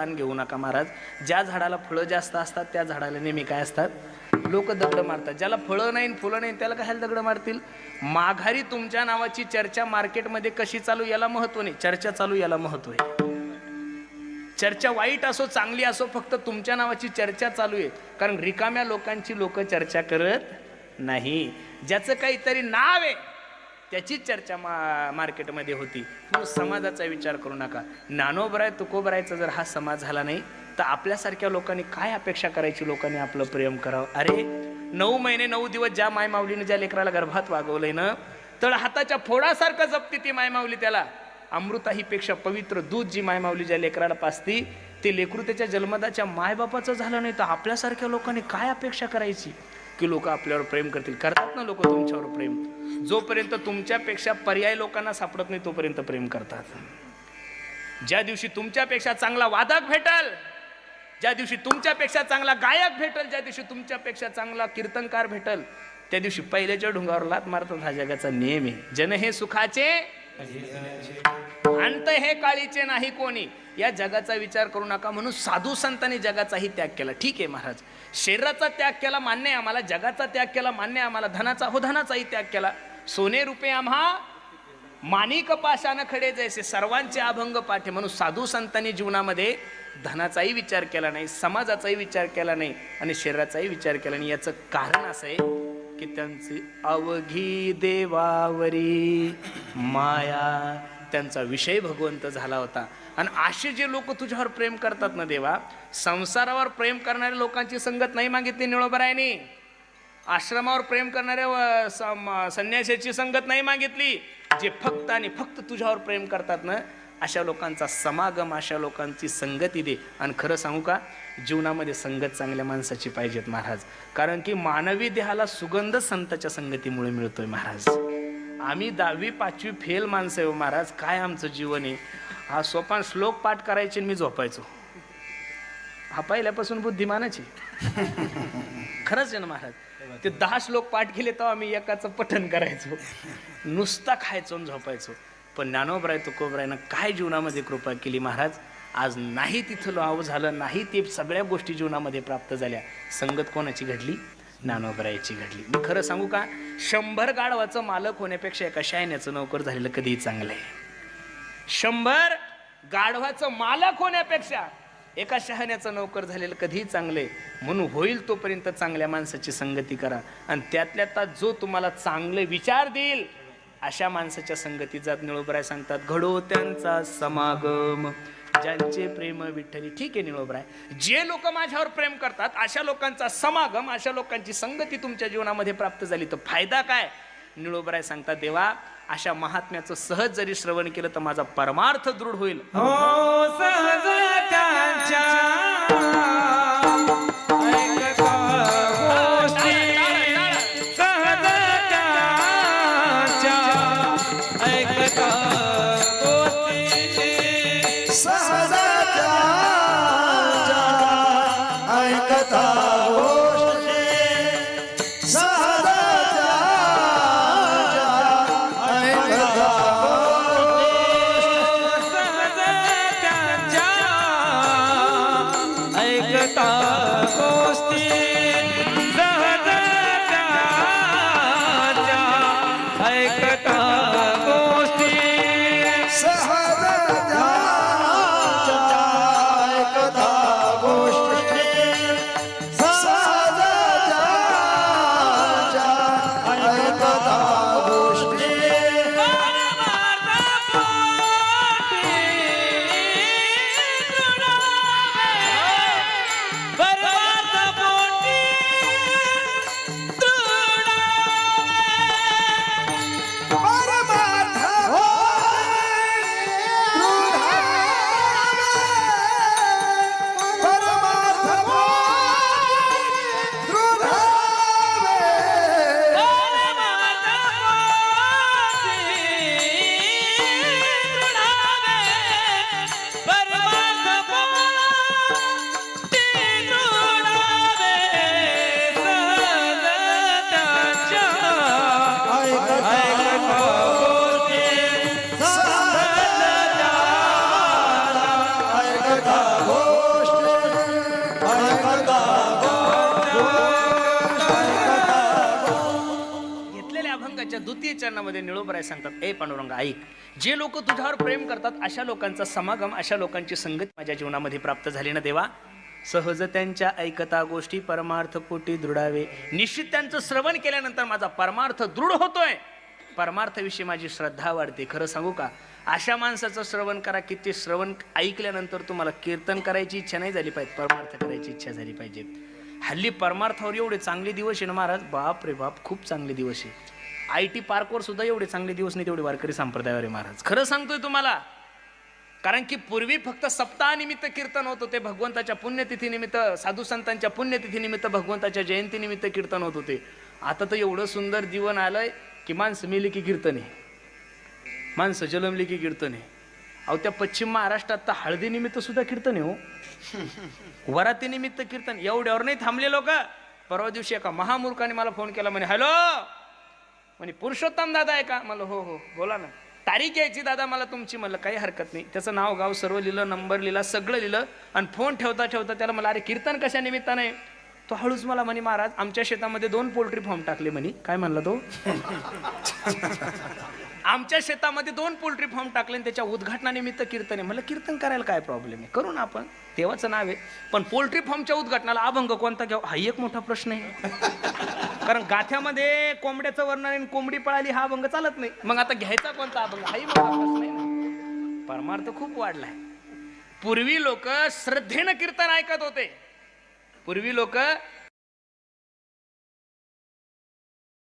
ताण घेऊ नका महाराज. ज्या झाडाला फळं जास्त असतात त्या झाडाला नेहमी काय असतात? लोक दगड मारतात. ज्याला फळं नाही फुलं नाही त्याला कशाला दगड मारतील? माघारी तुमच्या नावाची चर्चा मार्केटमध्ये कशी चालू याला महत्त्व नाही. चर्चा चालू याला महत्त्व आहे. चर्चा वाईट असो चांगली असो फक्त तुमच्या नावाची चर्चा चालू आहे. कारण रिकाम्या लोकांची लोक चर्चा करत नाही. ज्याचं काहीतरी नाव आहे त्याचीच चर्चा मा मार्केटमध्ये होती. म्हणून समाजाचा विचार करू नका. नानोबराय तुकोबरायचा जर हा समाज झाला नाही तर आपल्यासारख्या लोकांनी काय अपेक्षा करायची? लोकांनी आपलं प्रेम करावं. अरे नऊ महिने नऊ दिवस ज्या मायमावलीने ज्या लेकराला गर्भात वागवलंय ना तर हाताच्या फोडासारखं जपते ती मायमावली त्याला. अमृताहीपेक्षा पवित्र दूध जी मायमावली ज्या लेकराला पाचती ते लेकरू त्याच्या जन्मदाच्या मायबापाचं झालं नाही तर आपल्यासारख्या लोकांनी काय अपेक्षा करायची? की लोक आपल्यावर प्रेम करतील. करतात ना लोक तुमच्यावर प्रेम? जोपर्यंत तुमच्यापेक्षा पर्याय लोकांना सापडत नाही तोपर्यंत प्रेम करतात. ज्या दिवशी तुमच्यापेक्षा चांगला वादक भेटल ज्या दिवशी तुमच्यापेक्षा चांगला गायक भेटल ज्या दिवशी तुमच्यापेक्षा चांगला कीर्तनकार भेटल त्या दिवशी पहिल्याच्या ढुंगावर लात मारतात हा जगाचा नियम आहे. जन हे सुखाचे अंत हे काळीचे नाही कोणी. या जगाचा विचार करू नका म्हणून साधू संतांनी जगाचाही त्याग केला. ठीक आहे महाराज. शरीराचा त्याग केला मान्य आहे आम्हाला. जगाचा त्याग केला मान्य आहे आम्हाला. धनाचा हो धनाचाही त्याग केला. सोने रुपे आम्हा माणिक पाशानं खडे जायचे सर्वांचे अभंग पाठे. म्हणून साधू संतांनी जीवनामध्ये धनाचाही विचार केला नाही समाजाचाही विचार केला नाही आणि शरीराचाही विचार केला नाही. याचं कारण असं आहे की त्यांची अवघी देवावरी माया त्यांचा विषय भगवंत झाला होता. आणि असे जे लोक तुझ्यावर प्रेम करतात ना देवा संसारावर प्रेम करणाऱ्या लोकांची संगत नाही मागितली निळोबरायनी. आश्रमावर प्रेम करणाऱ्या व संन्याशाची संगत नाही मागितली. जे फक्त आणि फक्त तुझ्यावर प्रेम करतात ना अशा लोकांचा समागम अशा लोकांची संगती दे. आणि खरं सांगू का जीवनामध्ये संगत चांगल्या माणसाची पाहिजेत महाराज. कारण की मानवी देहाला सुगंध संताच्या संगतीमुळे मिळतोय महाराज. आम्ही दहावी पाचवी फेल माणसं आहे हो महाराज. काय आमचं जीवन आहे? हा सोपान श्लोक पाठ करायचे आणि मी झोपायचो. हा पहिल्यापासून बुद्धिमानाची खरंच आहे ना महाराज? ते दहा श्लोक पाठ केले तेव्हा आम्ही एकाचं पठन करायचो. नुसता खायचो आणि झोपायचो. पण ज्ञानोबराय तुकोबरायनं काय जीवनामध्ये कृपा केली महाराज? आज नाही तिथं लाव झालं नाही ते सगळ्या गोष्टी जीवनामध्ये प्राप्त झाल्या. संगत कोणाची घडली? ज्ञानोबरायची घडली. मी खरं सांगू का? शंभर गाढवाचं मालक होण्यापेक्षा एका शायण्याचं नोकर झालेलं कधीही चांगलं आहे. शंभर गाढवाचं मालक होण्यापेक्षा एका शहाण्याचा नोकर झालेलं कधीही चांगले म्हणून होईल तोपर्यंत चांगल्या माणसाची संगती करा. आणि त्यातल्या त्यात जो तुम्हाला चांगले विचार देईल अशा माणसाच्या संगती जात निळोबराय सांगतात घडो त्यांचा समागम. ज्यांचे प्रेम विठ्ठली ठीक आहे निळोबराय. जे लोक माझ्यावर प्रेम करतात अशा लोकांचा समागम अशा लोकांची संगती तुमच्या जीवनामध्ये प्राप्त झाली तर फायदा काय? निळोबराय सांगतात देवा अशा महात्म्याचं सहज जरी श्रवण केलं तर माझा परमार्थ दृढ होईल. हो, द्वितीय चरणामध्ये निळोबराय सांगतात ए पांडुरंग ऐक. जे लोक तुझ्यावर प्रेम करतात अशा लोकांचा समागम अशा लोकांची संगत माझ्या जीवनामध्ये प्राप्त झाली ना देवा? सहज त्यांच्या ऐकता गोष्टी परमार्थ कोटी दृढावे. निश्चित त्यांचं श्रवण केल्यानंतर माझा परमार्थ दृढ होतोय. परमार्थाविषयी माझी श्रद्धा वाढते. खरं सांगू का? अशा माणसाचं श्रवण करा की ते श्रवण ऐकल्यानंतर तुम्हाला कीर्तन करायची इच्छा नाही झाली पाहिजे. परमार्थ करायची इच्छा झाली पाहिजे. हल्ली परमार्थावर एवढे चांगले दिवस आहे ना महाराज? बाप रे बाप खूप चांगले दिवस आहे आय टी पार्कवर सुद्धा एवढे चांगले दिवस नाही तेवढे वारकरी संप्रदायावर महाराज. खरं सांगतोय तुम्हाला कारण की पूर्वी फक्त सप्ताहानिमित्त कीर्तन होत होते भगवंताच्या पुण्यतिथीनिमित्त साधू संतांच्या पुण्यतिथीनिमित्त भगवंताच्या जयंतीनिमित्त कीर्तन होत होते. आता तर एवढं सुंदर जीवन आलंय की माणसं मेली की कीर्तन आहे. माणसं जलमली की कीर्तन आहे. अहो त्या पश्चिम महाराष्ट्रात तर हळदीनिमित्त सुद्धा कीर्तन आहे हो. वरातीनिमित्त कीर्तन एवढ्यावर नाही थांबले लोक परवा दिवशी एका महामूर्खाने मला फोन केला म्हणे हॅलो म्हणे पुरुषोत्तम दादा आहे का? मला हो हो बोला ना. तारीख यायची दादा मला तुमची. म्हणलं काही हरकत नाही. त्याचं नाव गाव सर्व लिहिलं नंबर लिहिला सगळं लिहिलं आणि फोन ठेवता ठेवता त्याला मला अरे कीर्तन कशा निमित्ताने तो हळूच मला म्हणे महाराज आमच्या शेतामध्ये दोन पोल्ट्री फॉर्म टाकले म्हणे. काय म्हणला तो? आमच्या शेतामध्ये दोन पोल्ट्री फार्म टाकले आणि त्याच्या उद्घाटनानिमित्त कीर्तन. आहे म्हणलं कीर्तन करायला काय प्रॉब्लेम आहे? करू ना आपण. देवाचं नाव आहे. पण पोल्ट्री फार्मच्या उद्घाटनाला अभंग कोणता घ्यावा? हा एक मोठा प्रश्न आहे. कारण गाथ्यामध्ये कोंबड्याचं वर्णन आणि कोंबडी पळाली हा अभंग चालत नाही. मग आता घ्यायचा कोणता अभंग? हाही मोठा प्रश्न आहे परमार्थ खूप वाढलाय. पूर्वी लोक श्रद्धेनं कीर्तन ऐकत होते. पूर्वी लोक